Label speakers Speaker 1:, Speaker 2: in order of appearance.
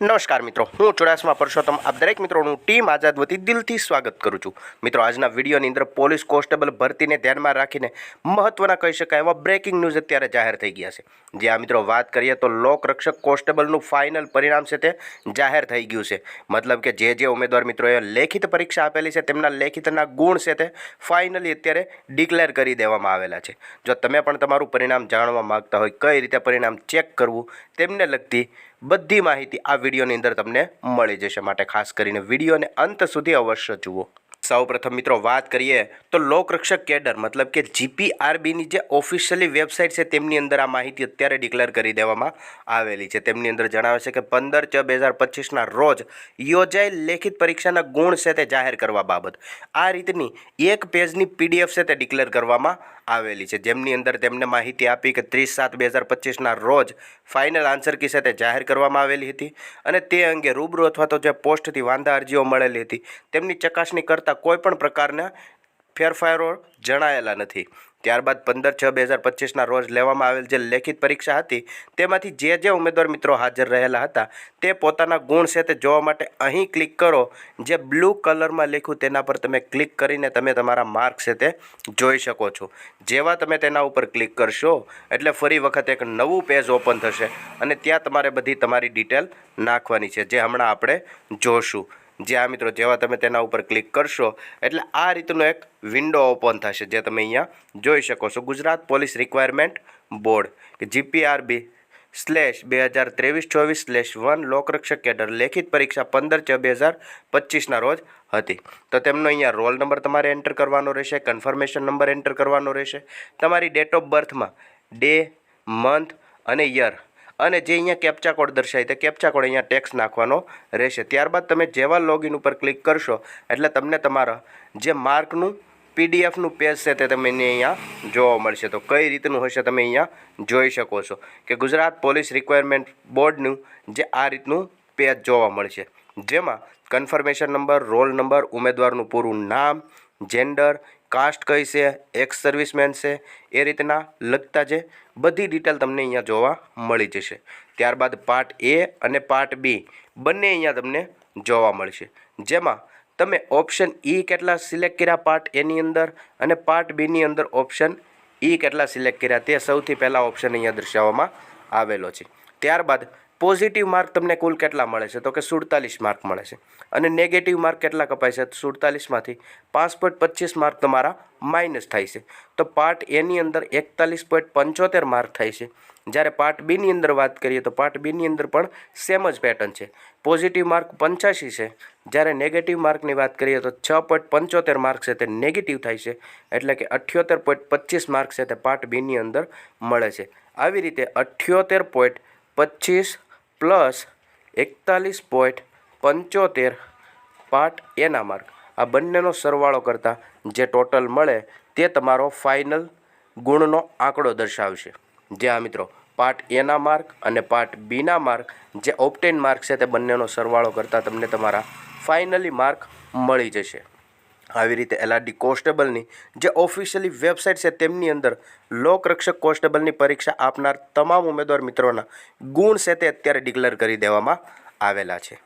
Speaker 1: નમસ્કાર મિત્રો, હું ચોરાસમા પરસોત્તમ. આપ દરેક મિત્રોનું ટીમ આઝાદ વતી દિલથી સ્વાગત કરું છું. મિત્રો, આજના વિડીયોની અંદર પોલીસ કોન્સ્ટેબલ ભરતીને ધ્યાનમાં રાખીને મહત્ત્વના કહી શકાય એવા બ્રેકિંગ ન્યૂઝ અત્યારે જાહેર થઈ ગયા છે. જે આ મિત્રો વાત કરીએ તો લોકરક્ષક કોન્સ્ટેબલનું ફાઇનલ પરિણામ છે તે જાહેર થઈ ગયું છે. મતલબ કે જે જે ઉમેદવાર મિત્રોએ લેખિત પરીક્ષા આપેલી છે તેમના લેખિતના ગુણ છે તે ફાઇનલી અત્યારે ડિક્લેર કરી દેવામાં આવેલા છે. જો તમે પણ તમારું પરિણામ જાણવા માગતા હોય, કઈ રીતે પરિણામ ચેક કરવું, તેમને લગતી બધી માહિતી આ વિડીયોની અંદર તમને મળી જશે. માટે ખાસ કરીને વિડીયોને અંત સુધી અવશ્ય જુઓ. સૌપ્રથમ મિત્રો વાત કરીએ તો લોકરક્ષક કેડર, મતલબ કે જીપીઆરબીની જે ઓફિશિયલી વેબસાઇટ છે તેમની અંદર આ માહિતી અત્યારે ડિક્લેર કરી દેવામાં આવેલી છે. તેમની અંદર જણાવે છે કે પંદર છ બે હજાર પચીસના રોજ યોજાયેલ લેખિત પરીક્ષાના ગુણ છે તે જાહેર કરવા બાબત. આ રીતની એક પેજની પીડીએફ છે તે ડિક્લેર કરવામાં આવેલી છે. જેમની અંદર તેમને માહિતી આપી કે ત્રીસ સાત બે હજાર પચીસના રોજ ફાઇનલ આન્સર કી સાથે જાહેર કરવામાં આવેલી હતી અને તે અંગે રૂબરૂ અથવા તો જે પોસ્ટથી વાંધા અરજીઓ મળેલી હતી, તેમની ચકાસણી કરતાં કોઈ પણ પ્રકારના ફેરફારો જણાયેલા નથી. ત્યારબાદ પંદર છ બે હજાર પચીસના રોજ લેવામાં આવેલ જે લેખિત પરીક્ષા હતી, તેમાંથી જે જે ઉમેદવાર મિત્રો હાજર રહેલા હતા, તે પોતાના ગુણ છે તે જોવા માટે અહીં ક્લિક કરો. જે બ્લુ કલરમાં લખ્યું તેના પર તમે ક્લિક કરીને તમે તમારા માર્ક છે તે જોઈ શકો છો. જેવા તમે તેના ઉપર ક્લિક કરશો, એટલે ફરી વખત એક નવું પેજ ઓપન થશે અને ત્યાં તમારે બધી તમારી ડિટેલ નાખવાની છે, જે હમણાં આપણે જોશું. જે આ મિત્રો જેવા તમે તેના ઉપર ક્લિક કરશો, એટલે આ રીતનો એક વિન્ડો ઓપન થશે જે તમે અહીંયા જોઈ શકો છો. ગુજરાત પોલીસ રિક્વાયરમેન્ટ બોર્ડ કે જીપીઆરબી સ્લેશ બે હજાર ત્રેવીસ ચોવીસ સ્લેશ વન લોકરક્ષક કેડર લેખિત પરીક્ષા પંદર છ બે હજાર પચીસના રોજ હતી. તો તેમનો અહીંયા રોલ નંબર તમારે એન્ટર કરવાનો રહેશે કન્ફર્મેશન નંબર એન્ટર કરવાનો રહેશે. તમારી ડેટ ઓફ બર્થમાં ડે મંથ અને યર અને જે અહીંયા કેપ્ચા કોડ દર્શાય તે કેપ્ચા કોડ અહીંયા ટેક્સ નાખવાનો રહેશે. ત્યારબાદ તમે જેવા લોગિન ઉપર ક્લિક કરશો, એટલે તમને તમારા જે માર્કનું પીડીએફનું પેજ છે તે તમને અહીંયા જોવા મળશે. તો કઈ રીતનું હશે તમે અહીંયા જોઈ શકો છો કે ગુજરાત પોલીસ રિક્વાયરમેન્ટ બોર્ડનું જે આ રીતનું પેજ જોવા મળશે. જેમાં કન્ફર્મેશન નંબર રોલ નંબર ઉમેદવારનું પૂરું નામ જેન્ડર કાસ્ટ કઈ છે એક્સ સર્વિસમેન છે, એ રીતના લગતા જે બધી ડિટેલ તમને અહીંયા જોવા મળી જશે. ત્યારબાદ પાર્ટ એ અને પાર્ટ બી બંને અહીંયા તમને જોવા મળશે. જેમાં તમે ઓપ્શન ઈ કેટલા સિલેક્ટ કર્યા પાર્ટ એની અંદર અને પાર્ટ બીની અંદર ઓપ્શન ઈ કેટલા સિલેક્ટ કર્યા તે સૌથી પહેલાં ઓપ્શન અહીંયા દર્શાવવામાં આવેલો છે. ત્યારબાદ પોઝિટિવ માર્ક તમને કુલ કેટલા મળે છે? તો કે સુડતાલીસ માર્ક મળે છે. અને નેગેટિવ માર્ક કેટલા કપાય છે? સુડતાલીસમાંથી પાંચ પોઈન્ટ પચીસ માર્ક તમારા માઇનસ થાય છે. તો પાર્ટ એની અંદર એકતાલીસ પોઈન્ટ પંચોતેર માર્ક થાય છે. જ્યારે પાર્ટ બીની અંદર વાત કરીએ તો પાર્ટ બીની અંદર પણ સેમ જ પેટર્ન છે. પોઝિટિવ માર્ક પંચ્યાસી છે. જ્યારે નેગેટિવ માર્કની વાત કરીએ તો છ પોઈન્ટ પંચોતેર માર્ક છે તે નેગેટિવ થાય છે. એટલે કે અઠ્યોતેર પોઈન્ટ પચીસ માર્ક છે તે પાર્ટ બીની અંદર મળે છે. આવી રીતે અઠ્યોતેર પોઈન્ટ પચીસ પ્લસ એકતાલીસ પોઈન્ટ પંચોતેર પાર્ટ એના માર્ક આ બંનેનો સરવાળો કરતાં જે ટોટલ મળે તે તમારો ફાઇનલ ગુણનો આંકડો દર્શાવશે. જે આ મિત્રો, પાર્ટ એના માર્ક અને પાર્ટ બીના માર્ક જે ઓપ્ટેન માર્ક છે તે બંનેનો સરવાળો કરતાં તમને તમારા ફાઇનલી માર્ક મળી જશે. આવી રીતે એલઆરડી કોન્સ્ટેબલની જે ઓફિશિયલી વેબસાઇટ છે તેમની અંદર લોકરક્ષક કોન્સ્ટેબલની પરીક્ષા આપનાર તમામ ઉમેદવાર મિત્રોના ગુણ છે તે અત્યારે ડિક્લેર કરી દેવામાં આવેલા છે.